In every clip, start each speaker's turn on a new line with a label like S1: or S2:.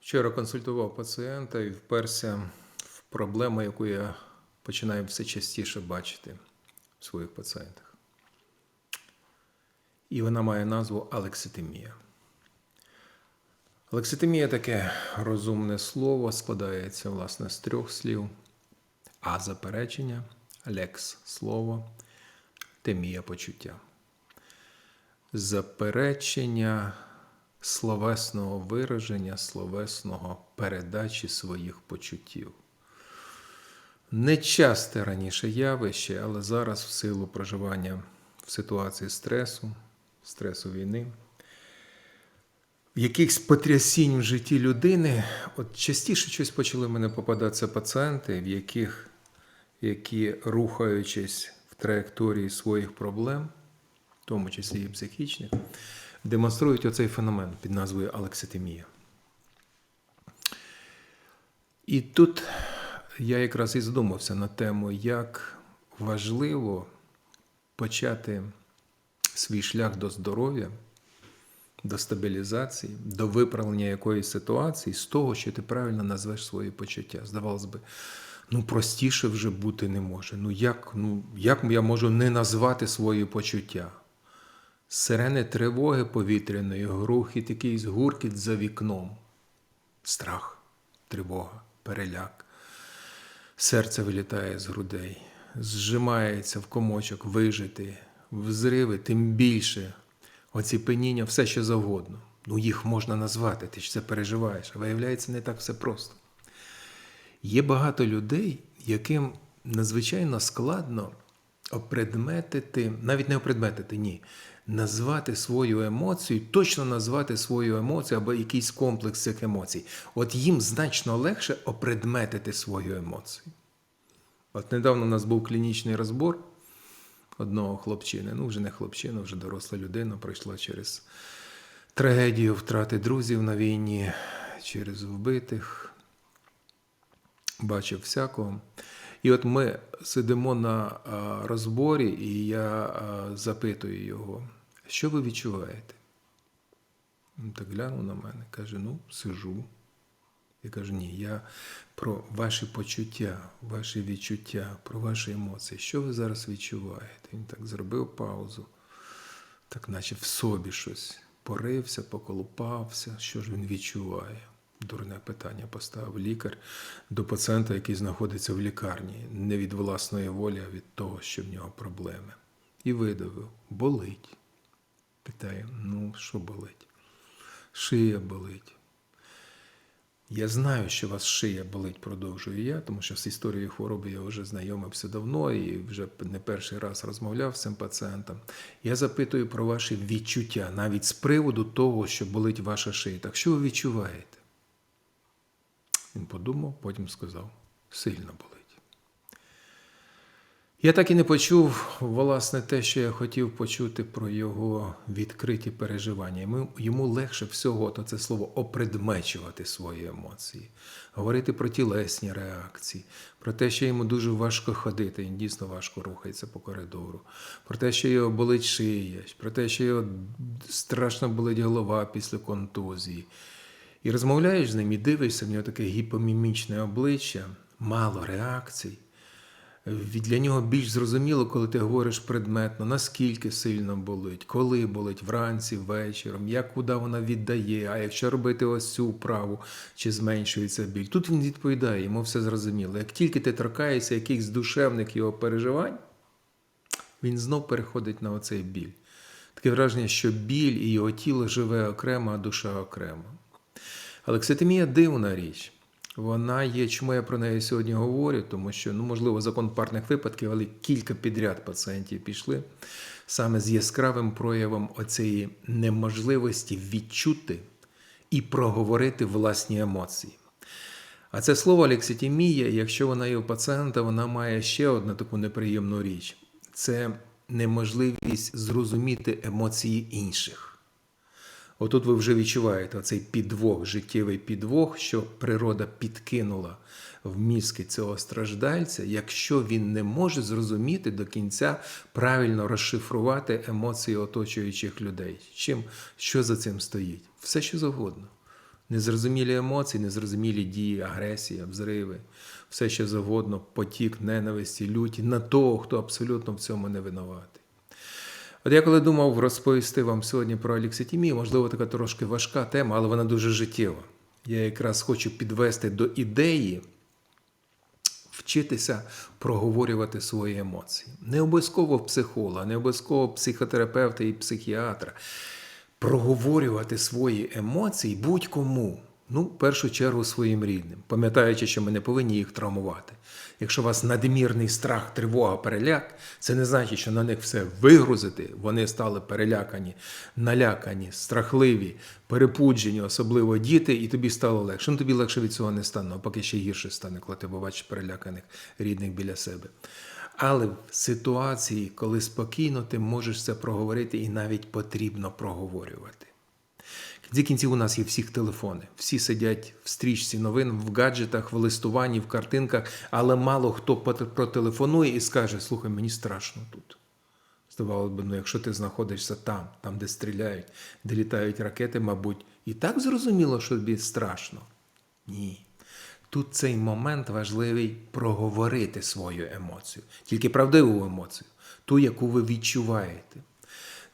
S1: Вчора консультував пацієнта і вперся в проблему, яку я починаю все частіше бачити в своїх пацієнтах. І вона має назву алекситимія. Алекситимія таке розумне слово, складається власне з трьох слів: а заперечення, лекс слово, темія почуття. Заперечення словесного вираження, словесного передачі своїх почуттів. Нечасте раніше явище, але зараз, в силу проживання в ситуації стресу, стресу війни, якихось потрясінь в житті людини, от частіше щось почали мене попадатися пацієнти, в яких, які, рухаючись в траєкторії своїх проблем, в тому числі і психічних, демонструють оцей феномен під назвою алекситимія. І тут я якраз і задумався на тему, як важливо почати свій шлях до здоров'я, до стабілізації, до виправлення якоїсь ситуації з того, що ти правильно назвеш свої почуття. Здавалось би, ну простіше вже бути не може. Ну як, ну як я можу не назвати свої почуття? Сирени тривоги повітряної, грухіт якийсь гуркіт за вікном. Страх, тривога, переляк. Серце вилітає з грудей, зжимається в комочок вижити, взриви, тим більше. Оціпеніння, все що завгодно. Ну, їх можна назвати, ти ж це переживаєш. А виявляється, не так все просто. Є багато людей, яким надзвичайно складно опредметити, навіть не опредметити, ні, назвати свою емоцію, точно назвати свою емоцію або якийсь комплекс цих емоцій. От їм значно легше опредметити свою емоцію. От недавно у нас був клінічний розбор одного хлопчини, ну вже не хлопчина, вже доросла людина, пройшла через трагедію втрати друзів на війні, через вбитих, бачив всякого. І от ми сидимо на розборі, і я запитую його, що ви відчуваєте? Він так глянув на мене, каже: ну, сижу. Я кажу, ні, я про ваші почуття, ваші відчуття, про ваші емоції. Що ви зараз відчуваєте? Він так зробив паузу, так наче в собі щось порився, поколупався. Що ж він відчуває? Дурне питання поставив лікар до пацієнта, який знаходиться в лікарні, не від власної волі, а від того, що в нього проблеми. І видавив: болить. Питає: ну, що болить? Шия болить. Я знаю, що у вас шия болить, продовжую я, тому що з історією хвороби я вже знайомився давно і вже не перший раз розмовляв з цим пацієнтом. Я запитую про ваші відчуття, навіть з приводу того, що болить ваша шия. Так що ви відчуваєте? Він подумав, потім сказав: сильно болить. Я так і не почув, власне, те, що я хотів почути про його відкриті переживання. Йому, легше всього то це слово опредмечувати свої емоції, говорити про тілесні реакції, про те, що йому дуже важко ходити, він дійсно важко рухається по коридору, про те, що його болить шия, про те, що його страшно болить голова після контузії. І розмовляєш з ним і дивишся, в нього таке гіпомімічне обличчя, мало реакцій. Для нього більш зрозуміло, коли ти говориш предметно, наскільки сильно болить, коли болить, вранці, вечором, як куди вона віддає, а якщо робити ось цю вправу, чи зменшується біль. Тут він відповідає, йому все зрозуміло. Як тільки ти торкаєшся якихось душевних його переживань, він знов переходить на оцей біль. Таке враження, що біль і його тіло живе окремо, а душа окремо. Алекситимія дивна річ. Вона є, чому я про неї сьогодні говорю, тому що, ну, можливо, закон парних випадків, але кілька підряд пацієнтів пішли саме з яскравим проявом оцієї неможливості відчути і проговорити власні емоції. А це слово алекситимія, якщо вона є у пацієнта, вона має ще одну таку неприємну річ: це неможливість зрозуміти емоції інших. Отут ви вже відчуваєте цей підвох, життєвий підвох, що природа підкинула в мізки цього страждальця, якщо він не може зрозуміти до кінця правильно розшифрувати емоції оточуючих людей. Чим, Що за цим стоїть? Все що завгодно. Незрозумілі емоції, незрозумілі дії, агресія, взриви, все що завгодно, потік ненависті, люті на того, хто абсолютно в цьому не винуватий. От я коли думав розповісти вам сьогодні про алекситимію, можливо, така трошки важка тема, але вона дуже життєва. Я якраз хочу підвести до ідеї вчитися проговорювати свої емоції. Не обов'язково психолога, не обов'язково психотерапевта і психіатра. Проговорювати свої емоції будь-кому. Ну, в першу чергу своїм рідним, пам'ятаючи, що ми не повинні їх травмувати. Якщо у вас надмірний страх, тривога, переляк, це не значить, що на них все вигрузити. Вони стали перелякані, налякані, страхливі, перепуджені, особливо діти, і тобі стало легше. Ну тобі легше від цього не стане, а поки ще гірше стане, коли ти побачиш переляканих рідних біля себе. Але в ситуації, коли спокійно ти можеш це проговорити, і навіть потрібно проговорювати. Кінці кінців у нас є всіх телефони. Всі сидять в стрічці новин, в гаджетах, в листуванні, в картинках, але мало хто протелефонує і скаже: слухай, мені страшно тут. Здавалося б, ну якщо ти знаходишся там, там, де стріляють, де літають ракети, мабуть, і так зрозуміло, що тобі страшно. Ні. Тут цей момент важливий проговорити свою емоцію, тільки правдиву емоцію, ту, яку ви відчуваєте.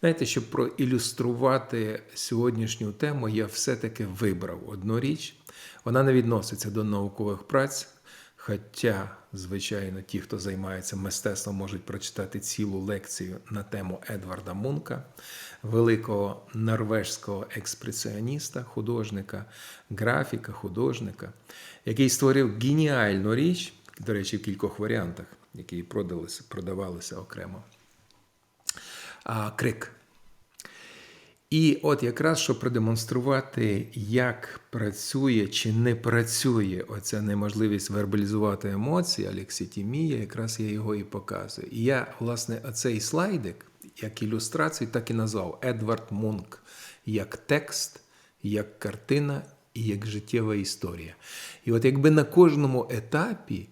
S1: Знаєте, щоб проілюструвати сьогоднішню тему, я все-таки вибрав одну річ. Вона не відноситься до наукових праць. Хоча, звичайно, ті, хто займається мистецтвом, можуть прочитати цілу лекцію на тему Едварда Мунка, великого норвежського експресіоніста, художника, графіка, художника, який створив геніальну річ, до речі, в кількох варіантах, які продалися, продавалися окремо крик. І от якраз щоб продемонструвати, як працює чи не працює оця неможливість вербалізувати емоції, алекситімія, якраз я його і показую. І я, власне, оцей слайдик, як ілюстрацію, так і назвав Едвард Мунк, як текст, як картина і як життєва історія. І от якби на кожному етапі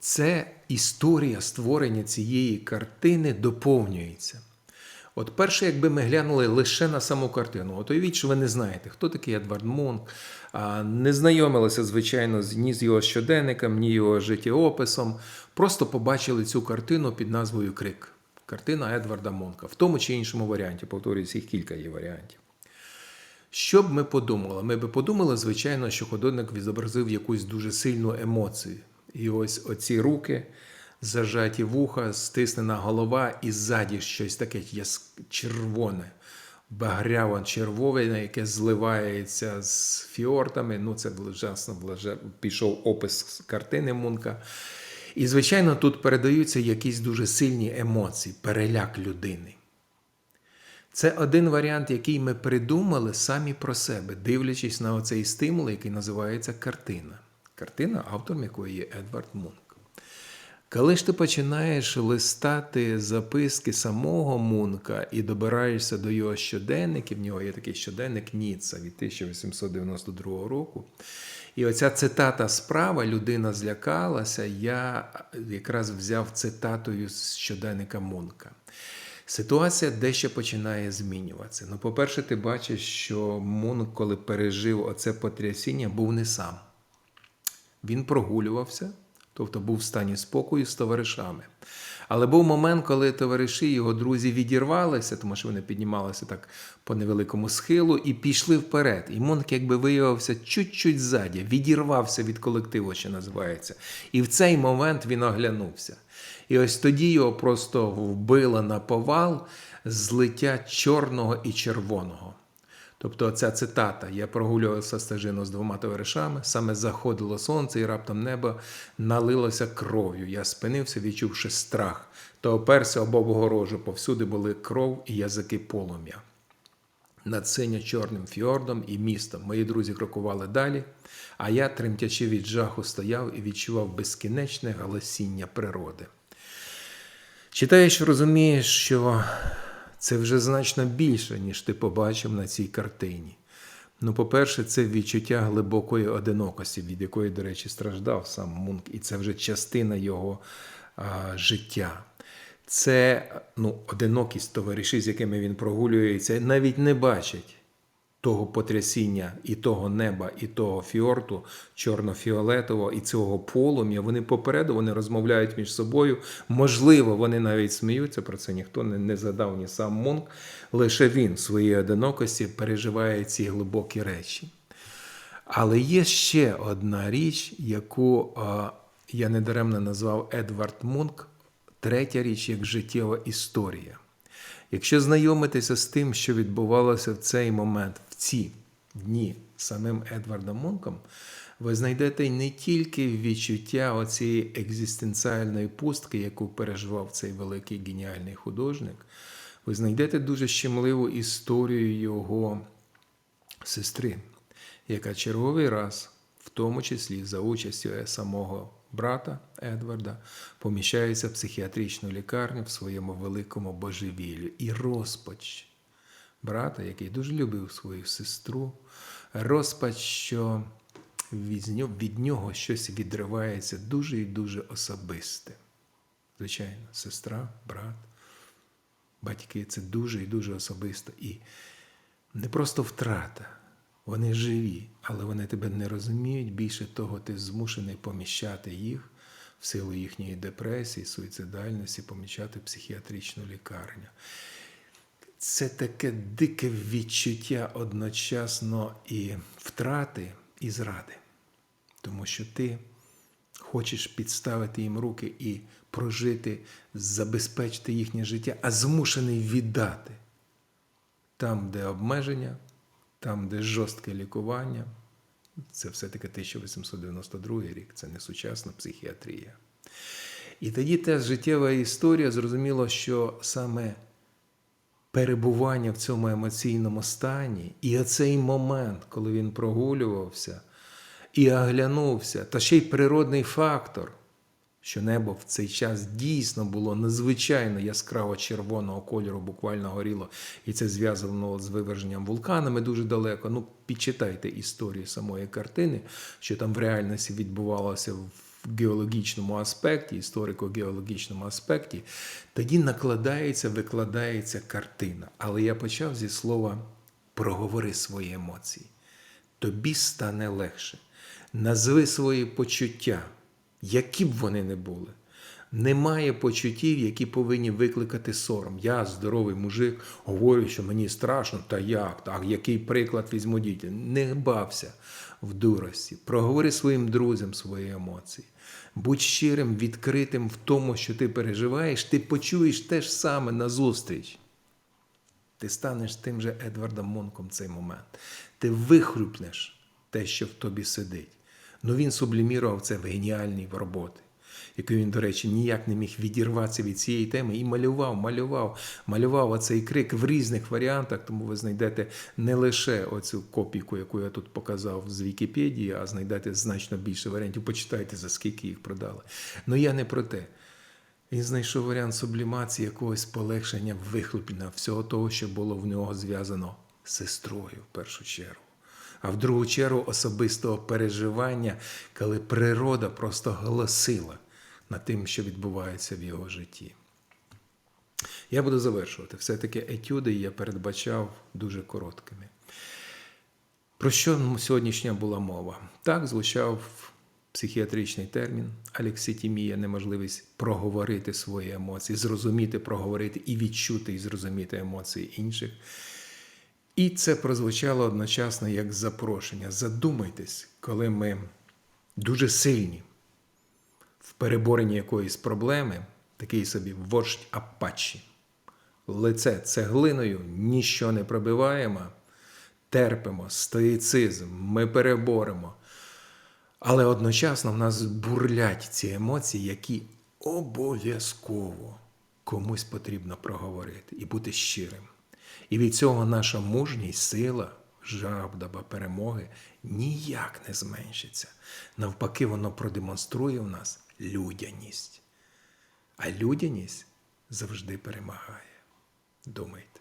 S1: це історія створення цієї картини доповнюється. От перше, якби ми глянули лише на саму картину, от уявіть, що ви не знаєте, хто такий Едвард Мунк, не знайомилися, звичайно, ні з його щоденником, ні його життєописом. Просто побачили цю картину під назвою Крик. Картина Едварда Мунка, в тому чи іншому варіанті, повторюсь, їх кілька є варіантів. Що б ми подумали? Ми б подумали, звичайно, що художник відобразив якусь дуже сильну емоцію. І ось оці руки, зажаті вуха, стиснена голова, і ззаді щось таке червоне, багряво червове, яке зливається з фіортами. Ну, це влажасно пішов опис картини Мунка. І, звичайно, тут передаються якісь дуже сильні емоції, переляк людини. Це один варіант, який ми придумали самі про себе, дивлячись на оцей стимул, який називається картина. Картина, автором якої є Едвард Мунк. Коли ж ти починаєш листати записки самого Мунка і добираєшся до його щоденників, в нього є такий щоденник Ніцца від 1892 року. І оця цитата справа людина злякалася, я якраз взяв цитатою з щоденника Мунка. Ситуація дещо починає змінюватися. Ну, по-перше, ти бачиш, що Мунк, коли пережив оце потрясіння, був не сам. Він прогулювався, тобто був в стані спокою з товаришами. Але був момент, коли товариші, його друзі відірвалися, тому що вони піднімалися так по невеликому схилу і пішли вперед. І Монк якби виявився чуть-чуть ззаді, відірвався від колективу, що називається. І в цей момент він оглянувся. І ось тоді його просто вбило на повал злиття чорного і червоного. Тобто ця цитата: Я прогулювався стежину з двома товаришами, саме заходило сонце, і раптом небо налилося кров'ю. Я спинився, відчувши страх, та оперся об обгорожу. Повсюди були кров і язики полум'я. Над синьо-чорним фьордом і містом мої друзі крокували далі, а я, тремтячи від жаху, стояв і відчував безкінечне галасіння природи. Читаєш, розумієш, що це вже значно більше, ніж ти побачив на цій картині. Ну, по-перше, це відчуття глибокої одинокості, від якої, до речі, страждав сам Мунк, і це вже частина його а, життя. Це ну, одинокість товариші, з якими він прогулюється, навіть не бачать того потрясіння і того неба, і того фіорту чорно-фіолетового, і цього полум'я, вони попереду вони розмовляють між собою. Можливо, вони навіть сміються, про це ніхто не, не задав ні сам Мунк. Лише він в своїй одинокості переживає ці глибокі речі. Але є ще одна річ, яку я недаремно назвав Едвард Мунк, третя річ як життєва історія. Якщо знайомитися з тим, що відбувалося в цей момент, ці дні самим Едвардом Мунком, ви знайдете не тільки відчуття оцієї екзистенціальної пустки, яку переживав цей великий геніальний художник, ви знайдете дуже щемливу історію його сестри, яка черговий раз, в тому числі за участю самого брата Едварда, поміщається в психіатричну лікарню в своєму великому божевіллю. І розпач брата, який дуже любив свою сестру, розпач, що від нього, щось відривається дуже і дуже особисте. Звичайно, сестра, брат, батьки це дуже і дуже особисто. І не просто втрата. Вони живі, але вони тебе не розуміють. Більше того, ти змушений поміщати їх в силу їхньої депресії, суїцидальності, поміщати психіатричну лікарню. Це таке дике відчуття одночасно і втрати, і зради. Тому що ти хочеш підставити їм руки і прожити, забезпечити їхнє життя, а змушений віддати там, де обмеження там, де жорстке лікування, це все-таки 1892 рік, це не сучасна психіатрія. І тоді та життєва історія зрозуміло, що саме перебування в цьому емоційному стані, і оцей момент, коли він прогулювався і оглянувся, та ще й природний фактор що небо в цей час дійсно було надзвичайно яскраво червоного кольору, буквально горіло, і це зв'язано з виверженням вулканами дуже далеко. Ну, підчитайте історію самої картини, що там в реальності відбувалося в геологічному аспекті, історико-геологічному аспекті, тоді накладається, викладається картина. Але я почав зі слова проговори свої емоції. Тобі стане легше. Назви свої почуття які б вони не були. Немає почуттів, які повинні викликати сором. Я, здоровий мужик, говорю, що мені страшно, та як? Так, який приклад візьму дітей? Не бався в дурості. Проговори своїм друзям свої емоції. Будь щирим, відкритим в тому, що ти переживаєш, ти почуєш те ж саме назустріч. Ти станеш тим же Едвардом Монком в цей момент. Ти вихрупнеш те, що в тобі сидить. Ну він сублімірував це в геніальній роботи, яку він, до речі, ніяк не міг відірватися від цієї теми і малював, малював, малював оцей крик в різних варіантах, тому ви знайдете не лише оцю копійку, яку я тут показав з Вікіпедії, а знайдете значно більше варіантів. Почитайте, за скільки їх продали. Ну я не про те. Він знайшов варіант сублімації, якогось полегшення, вихлоплення всього того, що було в нього зв'язано з сестрою в першу чергу а в другу чергу особистого переживання, коли природа просто голосила над тим, що відбувається в його житті. Я буду завершувати. Все-таки етюди я передбачав дуже короткими. Про що сьогоднішня була мова? Так звучав психіатричний термін алекситімія, неможливість проговорити свої емоції, зрозуміти, проговорити і відчути і зрозуміти емоції інших. І це прозвучало одночасно як запрошення. Задумайтесь, коли ми дуже сильні в переборенні якоїсь проблеми, такий собі вождь Апачі. Лице цеглиною ніщо не пробиваємо, терпимо, стоїцизм, ми переборемо. Але одночасно в нас бурлять ці емоції, які обов'язково комусь потрібно проговорити і бути щирим. І від цього наша мужність, сила, жабдаба перемоги ніяк не зменшиться. Навпаки, воно продемонструє в нас людяність. А людяність завжди перемагає. Думайте.